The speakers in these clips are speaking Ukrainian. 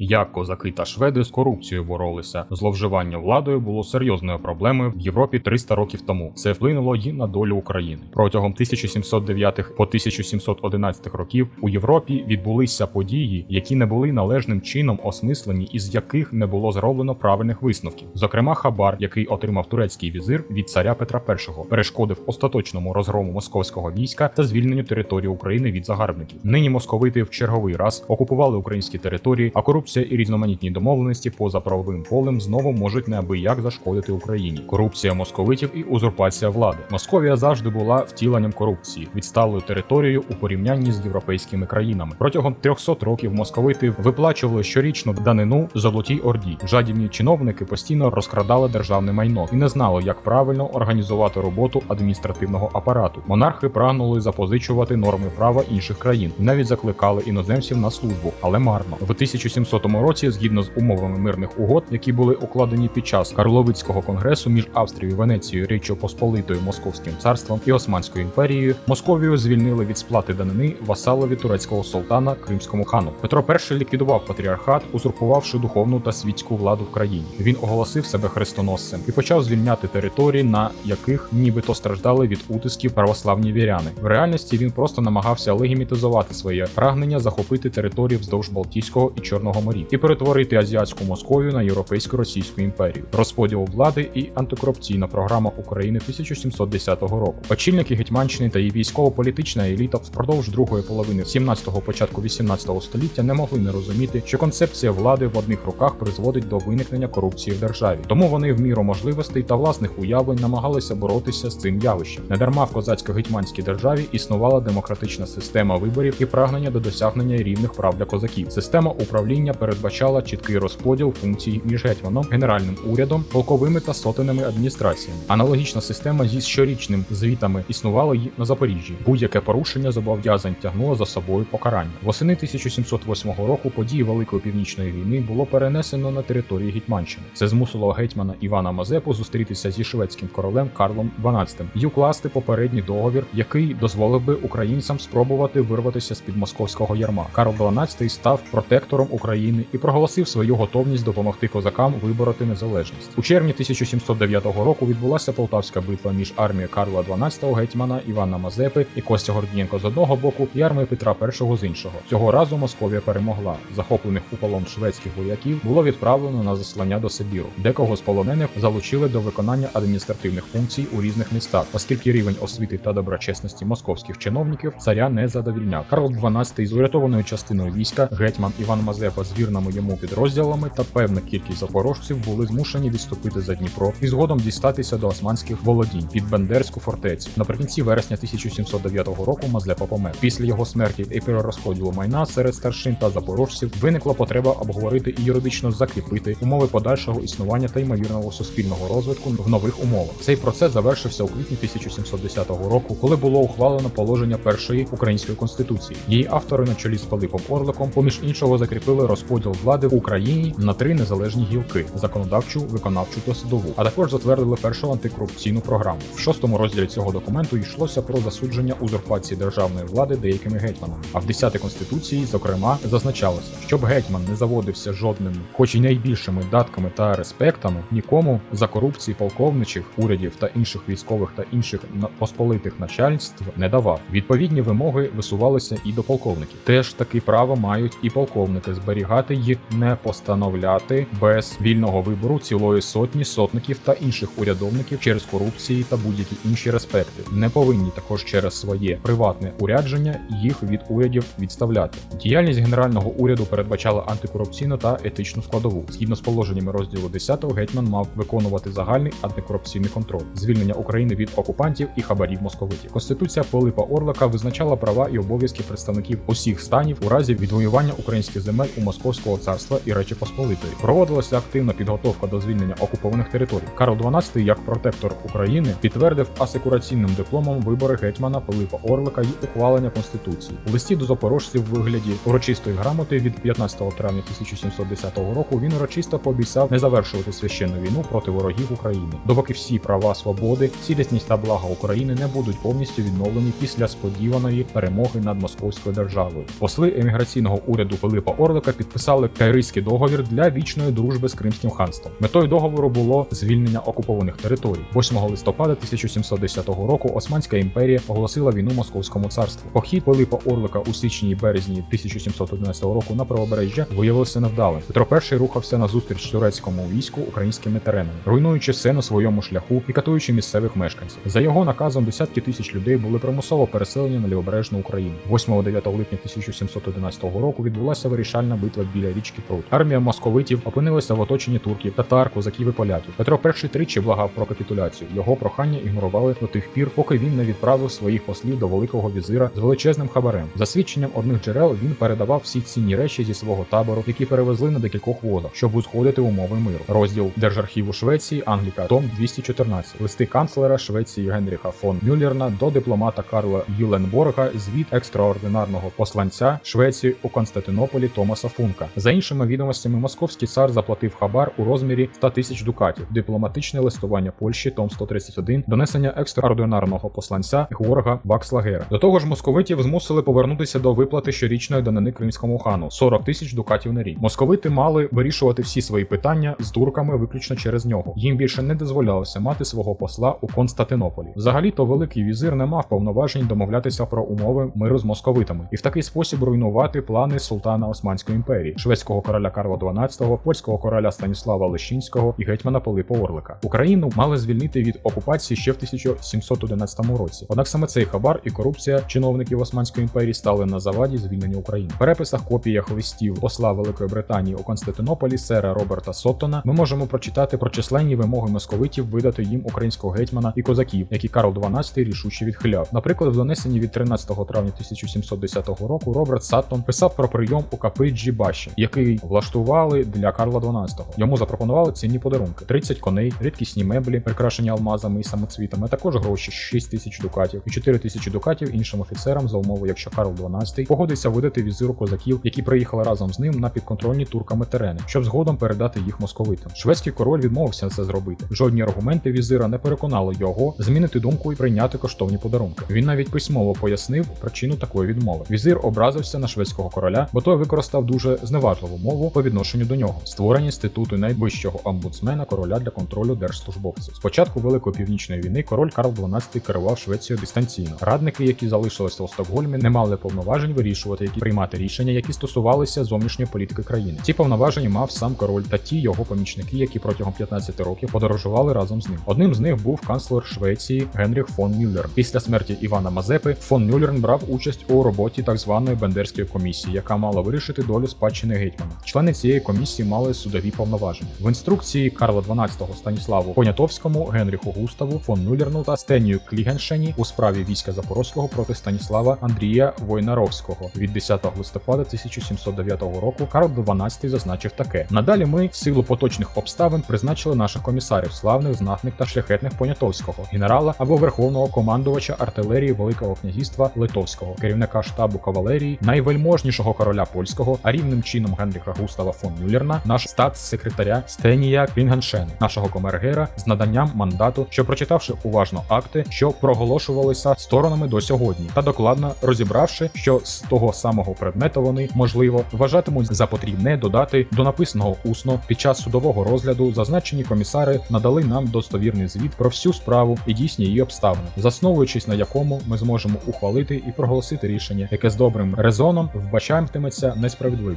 Як козаки та шведи з корупцією боролися, зловживання владою було серйозною проблемою в Європі 300 років тому. Це вплинуло й на долю України. Протягом 1709 по 1711 років у Європі відбулися події, які не були належним чином осмислені, із яких не було зроблено правильних висновків. Зокрема, хабар, який отримав турецький візир від царя Петра І, перешкодив остаточному розгрому московського війська та звільненню території України від загарбників. Нині московити в черговий раз окупували українські території, а корупція і різноманітні домовленості поза правовим полем знову можуть неабияк зашкодити Україні. Корупція московитів і узурпація влади. Московія завжди була втіленням корупції, відсталою територією у порівнянні з європейськими країнами. Протягом 300 років московити виплачували щорічну данину золотій орді. Жадібні чиновники постійно розкрадали державне майно і не знали, як правильно організувати роботу адміністративного апарату. Монархи прагнули запозичувати норми права інших країн, і навіть закликали іноземців на службу, але марно. В 1700 році, згідно з умовами мирних угод, які були укладені під час Карловицького конгресу між Австрією, Венецією, Річчю Посполитою, Московським царством і Османською імперією, Московію звільнили від сплати данини васалові турецького султана Кримському хану. Петро І ліквідував патріархат, узурпувавши духовну та світську владу в країні. Він оголосив себе хрестоносцем і почав звільняти території, на яких нібито страждали від утисків православні віряни. В реальності він просто намагався легімітизувати своє прагнення захопити території вздовж Балтійського і Чорного морів і перетворити азіатську Московію на європейську російську імперію, розподіл влади і антикорупційна програма України 1710 року. Очільники Гетьманщини та її військово-політична еліта впродовж другої половини 17-го, початку 18-го століття не могли не розуміти, що концепція влади в одних руках призводить до виникнення корупції в державі. Тому вони в міру можливостей та власних уявлень намагалися боротися з цим явищем. Недарма в козацько-гетьманській державі існувала демократична система виборів і прагнення до досягнення рівних прав для козаків. Система управління передбачала чіткий розподіл функцій між гетьманом, генеральним урядом, полковими та сотеними адміністраціями. Аналогічна система зі щорічним звітами існувала й на Запоріжжі. Будь-яке порушення зобов'язань тягнуло за собою покарання. Восени 1708 року події Великої північної війни було перенесено на території Гетьманщини. Це змусило гетьмана Івана Мазепу зустрітися зі шведським королем Карлом XII і укласти попередній договір, який дозволив би українцям спробувати вирватися з під московського ярма. Карл XII став протектором України і проголосив свою готовність допомогти козакам вибороти незалежність. У червні 1709 року відбулася Полтавська битва між армією Карла XII гетьмана Івана Мазепи і Костя Гордієнко з одного боку і армією Петра І з іншого. Цього разу Московія перемогла. Захоплених у полон шведських вояків було відправлено на заслання до Сибіру. Декого з полонених залучили до виконання адміністративних функцій у різних містах, оскільки рівень освіти та доброчесності московських чиновників царя не задовільняв. Карл XII з урятованою частиною війська гетьман Іван Мазепа з вірними йому підрозділами та певна кількість запорожців були змушені відступити за Дніпро і згодом дістатися до османських володінь під Бендерську фортецю. Наприкінці вересня 1709 року Мазепа помер. Після його смерті і перерозподілу майна серед старшин та запорожців виникла потреба обговорити і юридично закріпити умови подальшого існування та ймовірного суспільного розвитку в нових умовах. Цей процес завершився у квітні 1710 року, коли було ухвалено положення першої української конституції. Її автори на чолі з Пилипом Орликом, поміж іншого, закріпили розподіл влади в Україні на три незалежні гілки: законодавчу, виконавчу та судову. А також затвердили першу антикорупційну програму. В шостому розділі цього документу йшлося про засудження узурпації державної влади деякими гетьманами. А в 10 конституції, зокрема, зазначалося, щоб гетьман не заводився жодними, хоч і найбільшими датками та респектами, нікому за корупції полковничих урядів та інших військових та інших посполитих начальств не давав. Відповідні вимоги висувалися і до полковників. Теж таки право мають і полковники зберігати їх не постановляти без вільного вибору цілої сотні сотників та інших урядовників через корупції та будь-які інші респекти. Не повинні також через своє приватне урядження їх від урядів відставляти. Діяльність генерального уряду передбачала антикорупційну та етичну складову. Згідно з положеннями розділу 10 гетьман мав виконувати загальний антикорупційний контроль, звільнення України від окупантів і хабарів московитів. Конституція Пилипа Орлика визначала права і обов'язки представників усіх станів у разі відвоювання українських земель у Московського царства і Речі Посполитої. Проводилася активна підготовка до звільнення окупованих територій. Карл XII, як протектор України, підтвердив асекураційним дипломом вибори гетьмана Пилипа Орлика і ухвалення конституції. У листі до запорожців в вигляді урочистої грамоти від 15 травня 1710 року він урочисто пообіцяв не завершувати священну війну проти ворогів України, допоки всі права свободи, цілісність та блага України не будуть повністю відновлені після сподіваної перемоги над московською державою. Посли еміграційного уряду Пилипа Орлика підтримали підписали Кайрийський договір для вічної дружби з Кримським ханством. Метою договору було звільнення окупованих територій. 8 листопада 1710 року Османська імперія оголосила війну Московському царству. Похід Пилипа Орлика у січні і березні 1711 року на правобережжя виявився невдалим. Петро І рухався на зустріч турецькому війську українськими теренами, руйнуючи все на своєму шляху і катуючи місцевих мешканців. За його наказом десятки тисяч людей були примусово переселені на лівобережну Україну. 8-9 липня 1711 року відбулася вирішальна битва біля річки Прут. Армія московитів опинилася в оточенні турків, татар, козаків і поляків. Петро І тричі благав про капітуляцію. Його прохання ігнорували до тих пір, поки він не відправив своїх послів до великого візира з величезним хабарем. За свідченням одних джерел він передавав всі цінні речі зі свого табору, які перевезли на декількох водах, щоб узгодити умови миру. Розділ Держархіву Швеції, Англіка, том 214. Листи канцлера Швеції Генріха фон Мюллерна до дипломата Карла Юленборга звіт екстраординарного посланця Швеції у Константинополі Томаса Функа. За іншими відомостями, московський цар заплатив хабар у розмірі 100 тисяч дукатів. Дипломатичне листування Польщі, том 131, донесення екстраординарного посланця Георга Вакслагера. До того ж, московитів змусили повернутися до виплати щорічної данини кримському хану 40 тисяч дукатів на рік. Московити мали вирішувати всі свої питання з турками виключно через нього. Їм більше не дозволялося мати свого посла у Константинополі. Взагалі-то великий візир не мав повноважень домовлятися про умови миру з московитами і в такий спосіб руйнувати плани султана Османської імперії, шведського короля Карла XII, польського короля Станіслава Лещинського і гетьмана Пилипа Орлика. Україну мали звільнити від окупації ще в 1711 році. Однак саме цей хабар і корупція чиновників Османської імперії стали на заваді звільнення України. В переписах, копіях листів посла Великої Британії у Константинополі сера Роберта Соттона ми можемо прочитати про численні вимоги московитів видати їм українського гетьмана і козаків, які Карл XII рішуче відхиляв. Наприклад, в донесенні від 13 травня 1710 року Роберт Саттон писав про прийом у капиджі Баші, який влаштували для Карла XII. Йому запропонували цінні подарунки: 30 коней, рідкісні меблі, прикрашені алмазами і самоцвітами, а також гроші 6 тисяч дукатів і 4 тисячі дукатів іншим офіцерам за умови, якщо Карл XII погодиться видати візиру козаків, які приїхали разом з ним на підконтрольні турками терени, щоб згодом передати їх московитам. Шведський король відмовився це зробити. Жодні аргументи візира не переконали його змінити думку і прийняти коштовні подарунки. Він навіть письмово пояснив причину такої відмови. Візир образився на шведського короля, бо той використав дуже зневажливу мову по відношенню до нього, створення інституту найвищого омбудсмена короля для контролю держслужбовців. Спочатку Великої північної війни король Карл XII керував Швецією дистанційно. Радники, які залишилися у Стокгольмі, не мали повноважень вирішувати, які приймати рішення, які стосувалися зовнішньої політики країни. Ці повноваження мав сам король та ті його помічники, які протягом 15 років подорожували разом з ним. Одним з них був канцлер Швеції Генріх фон Мюллер. Після смерті Івана Мазепи фон Мюллерн брав участь у роботі так званої Бендерської комісії, яка мала вирішити долю спадщини гетьмана. Члени цієї комісії мали судові повноваження. В інструкції Карла XII Станіславу Понятовському, Генріху Густаву, фон Мюллерну та Стенію Клігеншені у справі війська Запорозького проти Станіслава Андрія Войнаровського від 10 листопада 1709 року. Карл XII зазначив таке: надалі ми, в силу поточних обставин, призначили наших комісарів, славних, знатних та шляхетних Понятовського, генерала або верховного командувача артилерії Великого князівства Литовського, керівника штабу кавалерії, найвельможнішого короля польського, а рівним чином Генріха Густава фон Мюллерна, наш статс-секретаря Стенія Клінганшена, нашого комергера з наданням мандату, що прочитавши уважно акти, що проголошувалися сторонами до сьогодні, та докладно розібравши, що з того самого предмету вони можливо вважатимуть за потрібне додати до написаного усно під час судового розгляду зазначені комісари надали нам достовірний звіт про всю справу і дійсні її обставини, засновуючись на якому ми зможемо ухвалити і проголосити рішення, яке з добрим резоном вбачатиметься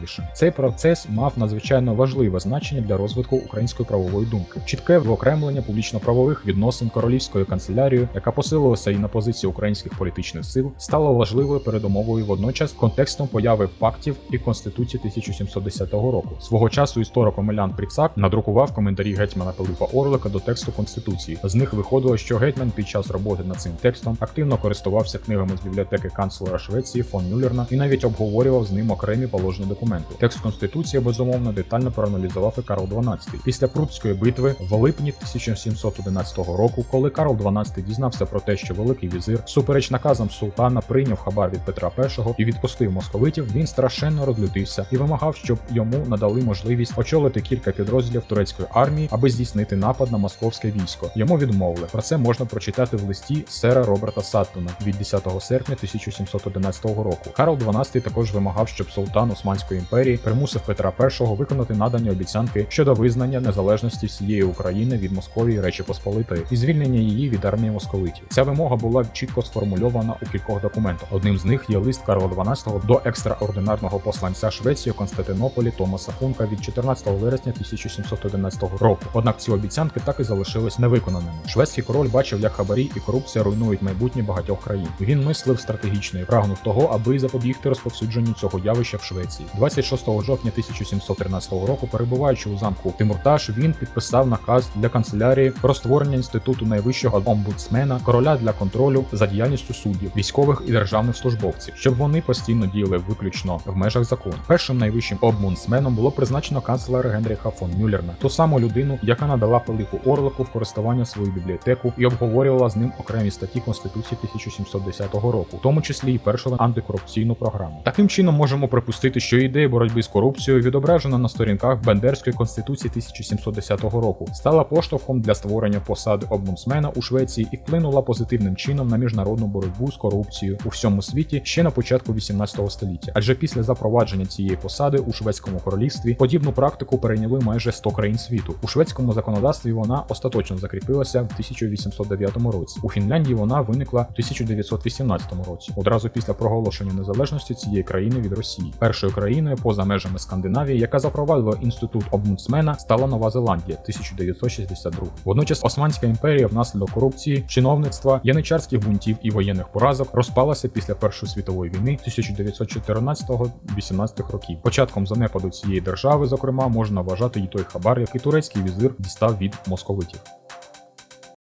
найсправедливішим. Цей процес мав надзвичайно важливе значення для розвитку української правової думки, чітке виокремлення публічно-правових відносин королівською канцелярією, яка посилилася і на позиції українських політичних сил, стала важливою передумовою водночас контекстом появи фактів і конституції 1710 року. Свого часу історик Омелян Пріцак надрукував коментарі гетьмана Пилипа Орлика до тексту конституції. З них виходило, що гетьман під час роботи над цим текстом активно користувався книгами з бібліотеки канцлера Швеції фон Мюллерна і навіть обговорював з ним окремі положення документу. Текст конституції безумовно детально проаналізував і Карл XII. Після Прутської битви в липні 1711 року, коли Карл XII дізнався про те, що великий візир, супереч наказам султана, прийняв хабар від Петра І і відпустив московитів, він страшенно розлютився і вимагав, щоб йому надали можливість очолити кілька підрозділів турецької армії, аби здійснити напад на московське військо. Йому відмовили. Про це можна прочитати в листі сера Роберта Саттона від 10 серпня 1711 року. Карл XII також вимагав, щоб султан Османської імперії примусив Петра І виконати надані обіцянки щодо визнання незалежності всієї України від Московії Речі Посполитої і звільнення її від армії московитів. Ця вимога була чітко сформульована у кількох документах. Одним з них є лист Карла XII до екстраординарного посланця Швеції Константинополі Томаса Функа від 14 вересня 1711 року. Однак ці обіцянки так і залишились невиконаними. Шведський король бачив, як хабарі і корупція руйнують майбутнє багатьох країн. Він мислив стратегічно і прагнув того, аби запобігти розповсюдженню цього явища в Швеції. 26 жовтня 1713 року, перебуваючи у замку Тимурташ, він підписав наказ для канцелярії про створення інституту найвищого омбудсмена короля для контролю за діяльністю суддів, військових і державних службовців, щоб вони постійно діяли виключно в межах закону. Першим найвищим омбудсменом було призначено канцлера Генріха фон Мюллерна, ту саму людину, яка надала Пилипу Орлику в користування свою бібліотеку і обговорювала з ним окремі статті Конституції 1710 року, в тому числі і першу антикорупційну програму. Таким чином можемо припустити, що ідея боротьби з корупцією, відображена на сторінках Бендерської конституції 1710 року, стала поштовхом для створення посади омбудсмена у Швеції і вплинула позитивним чином на міжнародну боротьбу з корупцією у всьому світі ще на початку 18 століття. Адже після запровадження цієї посади у шведському королівстві подібну практику перейняли майже 100 країн світу. У шведському законодавстві вона остаточно закріпилася в 1809 році. У Фінляндії вона виникла в 1918 році, одразу після проголошення незалежності цієї країни від Росії. Першою країною поза межами Скандинавії, яка запровадила інститут омбудсмена, стала Нова Зеландія 1962. Водночас Османська імперія внаслідок корупції, чиновництва, яничарських бунтів і воєнних поразок розпалася після Першої світової війни 1914-18 років. Початком занепаду цієї держави, зокрема, можна вважати і той хабар, який турецький візир дістав від московитів.